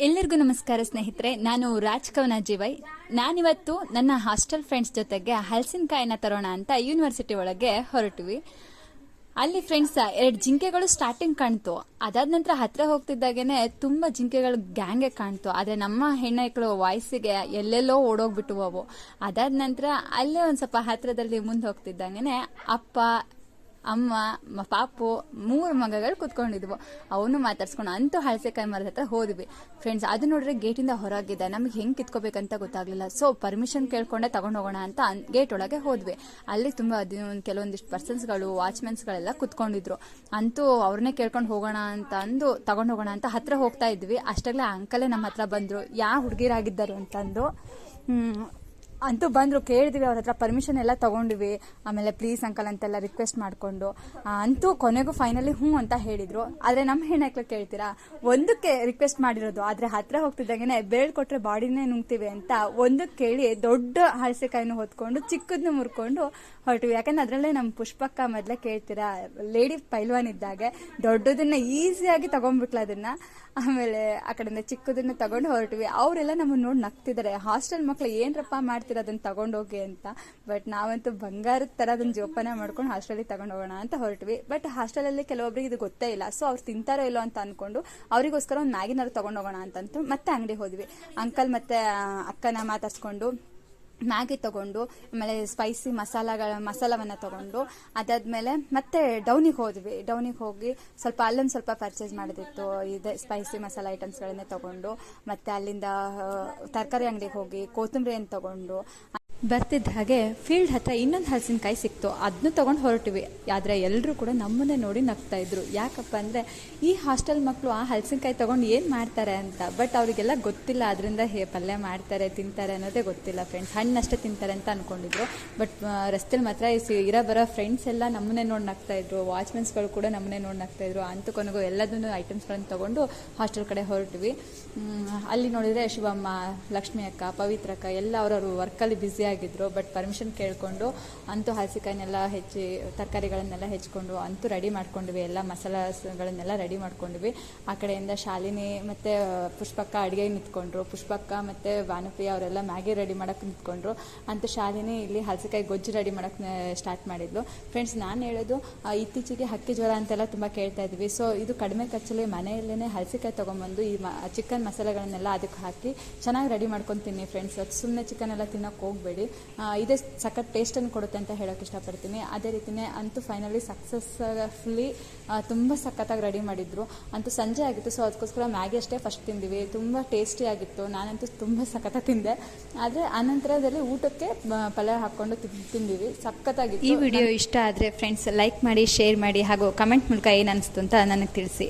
ಎಲ್ಲರಿಗೂ ನಮಸ್ಕಾರ ಸ್ನೇಹಿತರೆ, ನಾನು ರಾಜ್ ಕವನ ಜಿವೈ. ನಾನಿವತ್ತು ನನ್ನ ಹಾಸ್ಟೆಲ್ ಫ್ರೆಂಡ್ಸ್ ಜೊತೆಗೆ ಹಲಸಿನಕಾಯಿನ ತರೋಣ ಅಂತ ಯೂನಿವರ್ಸಿಟಿ ಒಳಗೆ ಹೊರಟಿವಿ. ಅಲ್ಲಿ ಫ್ರೆಂಡ್ಸ್ ಎರಡು ಜಿಂಕೆಗಳು ಸ್ಟಾರ್ಟಿಂಗ್ ಕಾಣ್ತು. ಅದಾದ ನಂತರ ಹತ್ರ ಹೋಗ್ತಿದ್ದಾಗೇನೆ ತುಂಬ ಜಿಂಕೆಗಳು ಗ್ಯಾಂಗೆ ಕಾಣ್ತು. ಆದರೆ ನಮ್ಮ ಹೆಣ್ಣಕ್ಕಳು ವಾಯ್ಸಿಗೆ ಎಲ್ಲೆಲ್ಲೋ ಓಡೋಗ್ಬಿಟ್ಟು ಅವು. ಅದಾದ ನಂತರ ಅಲ್ಲೇ ಒಂದು ಸ್ವಲ್ಪ ಹತ್ತಿರದಲ್ಲಿ ಮುಂದೆ ಹೋಗ್ತಿದ್ದಂಗೆ ಅಪ್ಪ ಅಮ್ಮ ಪಾಪು ಮೂರು ಮಗಗಳು ಕುತ್ಕೊಂಡಿದ್ವು. ಅವನು ಮಾತಾಡ್ಸ್ಕೊಂಡು ಅಂತೂ ಹಳಸೆಕಾಯಿ ಮರದ ಹತ್ರ ಹೋದ್ವಿ. ಫ್ರೆಂಡ್ಸ್ ಅದು ನೋಡ್ರೆ ಗೇಟಿಂದ ಹೊರಗಿದೆ. ನಮಗೆ ಹೆಂಗೆ ಕಿತ್ಕೋಬೇಕಂತ ಗೊತ್ತಾಗ್ಲಿಲ್ಲ. ಸೊ ಪರ್ಮಿಷನ್ ಕೇಳ್ಕೊಂಡೆ ಹೋಗೋಣ ಅಂತ ಗೇಟ್ ಒಳಗೆ ಹೋದ್ವಿ. ಅಲ್ಲಿ ತುಂಬಾ ಅದೊಂದು ಕೆಲವೊಂದಿಷ್ಟು ಪರ್ಸನ್ಸ್ಗಳು ವಾಚ್ಮೆನ್ಸ್ಗಳೆಲ್ಲ ಕುತ್ಕೊಂಡಿದ್ರು. ಅಂತೂ ಅವ್ರನ್ನೇ ಕೇಳ್ಕೊಂಡು ಹೋಗೋಣ ಅಂತ ಅಂದು ಹೋಗೋಣ ಅಂತ ಹತ್ರ ಹೋಗ್ತಾ ಇದ್ವಿ. ಅಷ್ಟಾಗ್ಲೇ ಅಂಕಲೇ ನಮ್ಮ ಹತ್ರ ಬಂದರು. ಯಾವ ಹುಡುಗಿರಾಗಿದ್ದರು ಅಂತಂದು. ಅಂತೂ ಬಂದ್ರು, ಕೇಳಿದ್ವಿ, ಅವ್ರ ಹತ್ರ ಪರ್ಮಿಷನ್ ಎಲ್ಲ ತಗೊಂಡ್ವಿ. ಆಮೇಲೆ ಪ್ಲೀಸ್ ಅಂಕಲ್ ಅಂತೆಲ್ಲ ರಿಕ್ವೆಸ್ಟ್ ಮಾಡ್ಕೊಂಡು. ಅಂತೂ ಕೊನೆಗೂ ಫೈನಲಿ ಹ್ಞೂ ಅಂತ ಹೇಳಿದ್ರು. ಆದ್ರೆ ನಮ್ಮ ಹೆಣ್ಣಕ್ಳು ಕೇಳ್ತೀರಾ? ಒಂದಕ್ಕೆ ರಿಕ್ವೆಸ್ಟ್ ಮಾಡಿರೋದು, ಆದ್ರೆ ಹತ್ರ ಹೋಗ್ತಿದ್ದಾಗೇನೆ ಬೇಳ್ ಕೊಟ್ಟರೆ ಬಾಡಿನೇ ನುಂಗ್ತೀವಿ ಅಂತ ಒಂದಕ್ಕೆ ಕೇಳಿ ದೊಡ್ಡ ಹಳಸೆಕಾಯಿನ ಹೊತ್ಕೊಂಡು ಚಿಕ್ಕದನ್ನು ಮುರ್ಕೊಂಡು ಹೊರಟಿವಿ. ಯಾಕಂದ್ರೆ ಅದ್ರಲ್ಲೇ ನಮ್ಮ ಪುಷ್ಪಕ್ಕ ಮೊದಲೇ ಕೇಳ್ತೀರಾ ಲೇಡಿ ಪೈಲ್ವಾನ್ ಇದ್ದಾಗೆ, ದೊಡ್ಡದನ್ನ ಈಸಿಯಾಗಿ ತಗೊಂಡ್ಬಿಟ್ಲ ಅದನ್ನ. ಆಮೇಲೆ ಆ ಕಡೆಯಿಂದ ಚಿಕ್ಕದನ್ನ ತಗೊಂಡು ಹೊರಟಿವಿ. ಅವರೆಲ್ಲ ನಮ್ಮನ್ನ ನೋಡಿ ನಗ್ತಿದ್ದಾರೆ. ಹಾಸ್ಟೆಲ್ ಮಕ್ಳು ಏನ್ರಪ್ಪ ಮಾಡ್ತೀರ ಅದನ್ನ ತಗೊಂಡೋಗಿ ಅಂತ. ಬಟ್ ನಾವಂತೂ ಬಂಗಾರದ ತರ ಅದನ್ನ ಜೋಪಾನ ಮಾಡ್ಕೊಂಡು ಹಾಸ್ಟೆಲಿಗೆ ತಗೊಂಡು ಹೋಗೋಣ ಅಂತ ಹೊರಟ್ವಿ. ಬಟ್ ಹಾಸ್ಟೆಲಲ್ಲಿ ಕೆಲವೊಬ್ರಿಗೆ ಇದು ಗೊತ್ತೇ ಇಲ್ಲ. ಸೊ ಅವ್ರು ತಿಂತಾರೋ ಇಲ್ಲೋ ಅಂತ ಅನ್ಕೊಂಡು ಅವರಿಗೋಸ್ಕರ ಒಂದು ಮ್ಯಾಗಿನಾರು ಹೋಗೋಣ ಅಂತಂತು ಮತ್ತೆ ಅಂಗಡಿ ಹೋದ್ವಿ. ಅಂಕಲ್ ಮತ್ತೆ ಅಕ್ಕನ ಮಾತಾಡ್ಸ್ಕೊಂಡು ಮ್ಯಾಗಿ ತಗೊಂಡು, ಆಮೇಲೆ ಸ್ಪೈಸಿ ಮಸಾಲಗಳ, ಮಸಾಲವನ್ನು ತಗೊಂಡು, ಅದಾದ್ಮೇಲೆ ಮತ್ತೆ ಡೌನಿಗೆ ಹೋದ್ವಿ. ಡೌನಿಗೆ ಹೋಗಿ ಸ್ವಲ್ಪ ಅಲ್ಲೊಂದು ಸ್ವಲ್ಪ ಪರ್ಚೇಸ್ ಮಾಡೋದಿತ್ತು. ಇದೆ ಸ್ಪೈಸಿ ಮಸಾಲ ಐಟಮ್ಸ್ಗಳನ್ನೇ ತಗೊಂಡು, ಮತ್ತೆ ಅಲ್ಲಿಂದ ತರಕಾರಿ ಅಂಗಡಿಗೆ ಹೋಗಿ ಕೊತ್ತಂಬರಿಯನ್ನು ತಗೊಂಡು ಬರ್ತಿದ್ದ ಹಾಗೆ ಫೀಲ್ಡ್ ಹತ್ರ ಇನ್ನೊಂದು ಹಲಸಿನಕಾಯಿ ಸಿಕ್ತು. ಅದನ್ನು ತಗೊಂಡು ಹೊರಟಿವಿ. ಆದರೆ ಎಲ್ಲರೂ ಕೂಡ ನಮ್ಮನ್ನೇ ನೋಡಿ ನಗ್ತಾ ಇದ್ರು. ಯಾಕಪ್ಪ ಅಂದರೆ ಈ ಹಾಸ್ಟೆಲ್ ಮಕ್ಕಳು ಆ ಹಲಸಿನಕಾಯಿ ತಗೊಂಡು ಏನು ಮಾಡ್ತಾರೆ ಅಂತ. ಬಟ್ ಅವರಿಗೆಲ್ಲ ಗೊತ್ತಿಲ್ಲ. ಅದರಿಂದ ಹೇ ಪಲ್ಯ ಮಾಡ್ತಾರೆ, ತಿಂತಾರೆ ಅನ್ನೋದೇ ಗೊತ್ತಿಲ್ಲ ಫ್ರೆಂಡ್ಸ್ ಹಣ್ಣಷ್ಟೇ ತಿಂತಾರೆ ಅಂತ ಅಂದ್ಕೊಂಡಿದ್ರು ಬಟ್ ರಸ್ತೆಲಿ ಮಾತ್ರ ಇರೋ ಬರೋ ಫ್ರೆಂಡ್ಸ್ ಎಲ್ಲ ನಮ್ಮನ್ನೇ ನೋಡಿ ನಗ್ತಾ ಇದ್ರು. ವಾಚ್ಮೆನ್ಸ್ಗಳು ಕೂಡ ನಮ್ಮನ್ನೇ ನೋಡಿ ನಗ್ತಾ ಇದ್ರು. ಅಂತ ಕೊನೆಗೂ ಎಲ್ಲದನ್ನು ಐಟಮ್ಸ್ಗಳನ್ನು ತಗೊಂಡು ಹಾಸ್ಟೆಲ್ ಕಡೆ ಹೊರಟ್ವಿ. ಅಲ್ಲಿ ನೋಡಿದರೆ ಶಿವಮ್ಮ, ಲಕ್ಷ್ಮಿ ಅಕ್ಕ, ಪವಿತ್ರಕ್ಕ ಎಲ್ಲ ಅವರವ್ರ ವರ್ಕಲ್ಲಿ ಬ್ಯುಸಿ ಆಗಿದ್ರು ಬಟ್ ಪರ್ಮಿಷನ್ ಕೇಳಿಕೊಂಡು ಅಂತೂ ಹಲಸಿಕಾಯಿನೆಲ್ಲ ಹೆಚ್ಚಿ, ತರಕಾರಿಗಳನ್ನೆಲ್ಲ ಹೆಚ್ಕೊಂಡು ಅಂತೂ ರೆಡಿ ಮಾಡ್ಕೊಂಡ್ವಿ. ಎಲ್ಲ ಮಸಾಲಗಳನ್ನೆಲ್ಲ ರೆಡಿ ಮಾಡ್ಕೊಂಡ್ವಿ. ಆ ಕಡೆಯಿಂದ ಶಾಲಿನಿ ಮತ್ತೆ ಪುಷ್ಪಕ್ಕ ಅಡುಗೆ ನಿಂತ್ಕೊಂಡ್ರು. ಪುಷ್ಪಕ್ಕ ಮತ್ತೆ ಭಾನುಪ್ರಿಯ ಅವರೆಲ್ಲ ಮ್ಯಾಗಿ ರೆಡಿ ಮಾಡಕ್ಕೆ ನಿಂತ್ಕೊಂಡ್ರು. ಅಂತೂ ಶಾಲಿನಿ ಇಲ್ಲಿ ಹಲಸಿಕಾಯಿ ಗೊಜ್ಜು ರೆಡಿ ಮಾಡೋಕ್ಕೆ ಸ್ಟಾರ್ಟ್ ಮಾಡಿದ್ಲು. ಫ್ರೆಂಡ್ಸ್ ನಾನು ಹೇಳೋದು ಇತ್ತೀಚೆಗೆ ಹಕ್ಕಿ ಜ್ವರ ಅಂತೆಲ್ಲ ತುಂಬ ಕೇಳ್ತಾ ಇದ್ವಿ. ಸೊ ಇದು ಕಡಿಮೆ ಖರ್ಚಲ್ಲಿ ಮನೆಯಲ್ಲೇ ಹಲಸಿಕಾಯಿ ತೊಗೊಂಬಂದು ಈ ಚಿಕನ್ ಮಸಾಲೆಗಳನ್ನೆಲ್ಲ ಅದಕ್ಕೆ ಹಾಕಿ ಚೆನ್ನಾಗಿ ರೆಡಿ ಮಾಡ್ಕೊಂಡು ತಿನ್ನಿ ಫ್ರೆಂಡ್ಸ್ ಅದು ಸುಮ್ಮನೆ ಚಿಕನ್ ಎಲ್ಲ ತಿನ್ನೋಕೆ ಹೋಗಬೇಡಿ. ಇದೇ ಸಖತ್ ಟೇಸ್ಟನ್ನು ಕೊಡುತ್ತೆ ಅಂತ ಹೇಳೋಕೆ ಇಷ್ಟಪಡ್ತೀನಿ. ಅದೇ ರೀತಿಯೇ ಅಂತೂ ಫೈನಲಿ ಸಕ್ಸಸ್ಫುಲಿ ತುಂಬ ಸಖತ್ತಾಗಿ ರೆಡಿ ಮಾಡಿದ್ರು. ಅಂತೂ ಸಂಜೆ ಆಗಿತ್ತು ಸೊ ಅದಕ್ಕೋಸ್ಕರ ಮ್ಯಾಗಿ ಅಷ್ಟೇ ಫಸ್ಟ್ ತಿಂದಿವಿ. ತುಂಬ ಟೇಸ್ಟಿ ಆಗಿತ್ತು. ನಾನಂತೂ ತುಂಬ ಸಖತ್ತ ತಿಂದೆ. ಆದರೆ ಅನಂತರದಲ್ಲಿ ಊಟಕ್ಕೆ ಪಲ್ಯ ಹಾಕ್ಕೊಂಡು ತಿಂದಿವಿ. ಸಖತ್ತಾಗಿತ್ತು. ಈ ವಿಡಿಯೋ ಇಷ್ಟ ಆದರೆ ಫ್ರೆಂಡ್ಸ್ ಲೈಕ್ ಮಾಡಿ ಶೇರ್ ಮಾಡಿ ಹಾಗೂ ಕಮೆಂಟ್ ಮೂಲಕ ಏನು ಅನಿಸ್ತು ಅಂತ ನನಗೆ ತಿಳಿಸಿ.